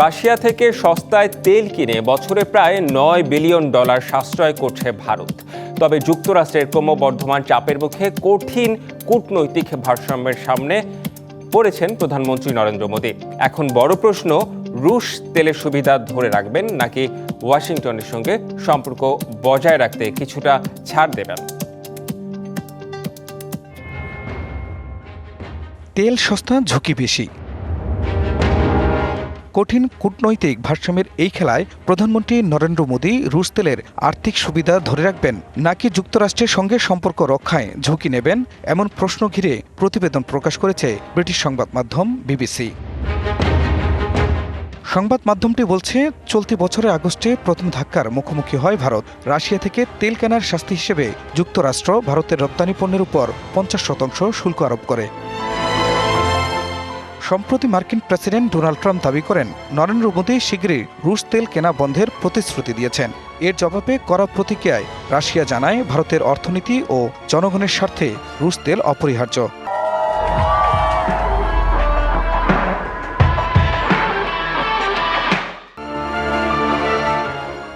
Russia থেকে সস্তায় তেল কিনে বছরে প্রায় নয় বিলিয়ন ডলার সাশ্রয় করছে ভারত। তবে যুক্তরাষ্ট্রের ক্রমবর্ধমান চাপের মুখে কঠিন কূটনৈতিক ভারসাম্যের সামনে পড়েছেন প্রধানমন্ত্রী নরেন্দ্র মোদী। এখন বড় প্রশ্ন, রুশ তেলের সুবিধা ধরে রাখবেন নাকি ওয়াশিংটনের সঙ্গে সম্পর্ক বজায় রাখতে কিছুটা ছাড় দেবেন? তেল সস্তা, ঝুঁকি বেশি। কঠিন কূটনৈতিক ভারসাম্যের এই খেলায় প্রধানমন্ত্রী নরেন্দ্র মোদী রুশ তেলের আর্থিক সুবিধা ধরে রাখবেন, নাকি যুক্তরাষ্ট্রের সঙ্গে সম্পর্ক রক্ষায় ঝুঁকি নেবেন, এমন প্রশ্ন ঘিরে প্রতিবেদন প্রকাশ করেছে ব্রিটিশ সংবাদ মাধ্যম বিবিসি। সংবাদ মাধ্যমটি বলছে, চলতি বছরের আগস্টে প্রথম ধাক্কার মুখোমুখি হয় ভারত। রাশিয়া থেকে তেল কেনার শাস্তি হিসেবে যুক্তরাষ্ট্র ভারতের রপ্তানি পণ্যের উপর পঞ্চাশ শতাংশ শুল্ক আরোপ করে। সম্প্রতি মার্কিন প্রেসিডেন্ট ডোনাল্ড ট্রাম্প দাবি করেন, নরেন্দ্র মোদী শীঘ্রই রুশ তেল কেনা বন্ধের প্রতিশ্রুতি দিয়েছেন। এর জবাবে করা প্রতিক্রিয়ায় রাশিয়া জানায়, ভারতের অর্থনীতি ও জনগণের স্বার্থে রুশ তেল অপরিহার্য।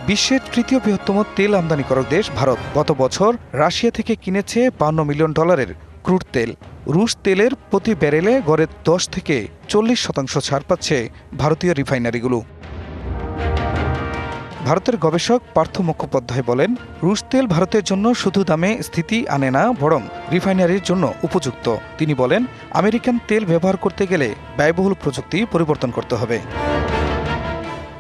বিশ্বের তৃতীয় বৃহত্তম তেল আমদানিকারক দেশ ভারত। গত বছর রাশিয়া থেকে কিনেছে বান্ন মিলিয়ন ডলারের ক্রুড তেল। রুশ তেলের প্রতি ব্যারেলে গড়ে দশ থেকে চল্লিশ শতাংশ ছাড় পাচ্ছে ভারতীয় রিফাইনারিগুলো। ভারতের গবেষক পার্থ মুখোপাধ্যায় বলেন, রুশ তেল ভারতের জন্য শুধু দামে স্থিতি আনে না, বরং রিফাইনারির জন্য উপযুক্ত। তিনি বলেন, আমেরিকান তেল ব্যবহার করতে গেলে ব্যয়বহুল প্রযুক্তি পরিবর্তন করতে হবে।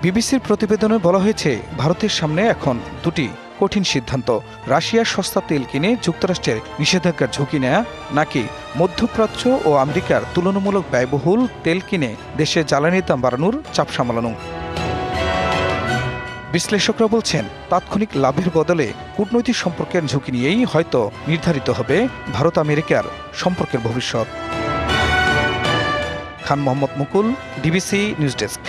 বিবিসির প্রতিবেদনে বলা হয়েছে, ভারতের সামনে এখন দুটি কঠিন সিদ্ধান্ত। রাশিয়ার সস্তা তেল কিনে যুক্তরাষ্ট্রের নিষেধাজ্ঞার ঝুঁকি নেয়া নাকি মধ্যপ্রাচ্য ও আমেরিকার তুলনামূলক ব্যয়বহুল তেল কিনে দেশে জ্বালানির দাম বাড়ানোর চাপ সামলানো? বিশ্লেষকরা বলছেন, তাৎক্ষণিক লাভের বদলে কূটনৈতিক সম্পর্কের ঝুঁকি নিয়েই হয়তো নির্ধারিত হবে ভারত আমেরিকার সম্পর্কের ভবিষ্যৎ। Khan Mohammad Mukul, DBC news desk.